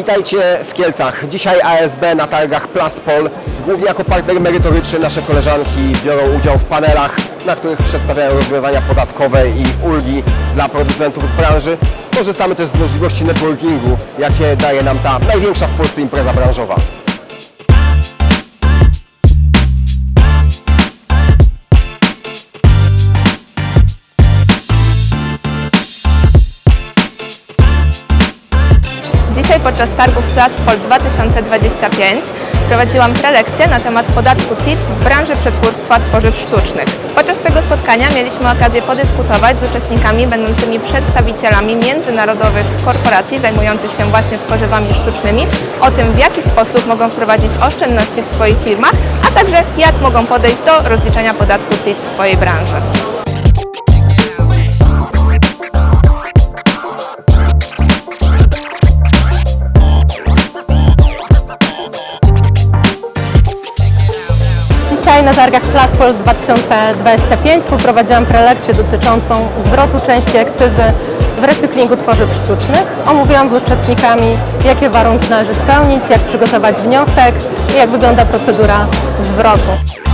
Witajcie w Kielcach. Dzisiaj ASB na targach Plastpol. Głównie jako partner merytoryczny nasze koleżanki biorą udział w panelach, na których przedstawiają rozwiązania podatkowe i ulgi dla producentów z branży. Korzystamy też z możliwości networkingu, jakie daje nam ta największa w Polsce impreza branżowa. Podczas targów Plastpol 2025 prowadziłam prelekcję na temat podatku CIT w branży przetwórstwa tworzyw sztucznych. Podczas tego spotkania mieliśmy okazję podyskutować z uczestnikami będącymi przedstawicielami międzynarodowych korporacji zajmujących się właśnie tworzywami sztucznymi o tym, w jaki sposób mogą wprowadzić oszczędności w swoich firmach, a także jak mogą podejść do rozliczenia podatku CIT w swojej branży. Dzisiaj na targach Plaspol 2025 poprowadziłam prelekcję dotyczącą zwrotu części akcyzy w recyklingu tworzyw sztucznych. Omówiłam z uczestnikami, jakie warunki należy spełnić, jak przygotować wniosek i jak wygląda procedura zwrotu.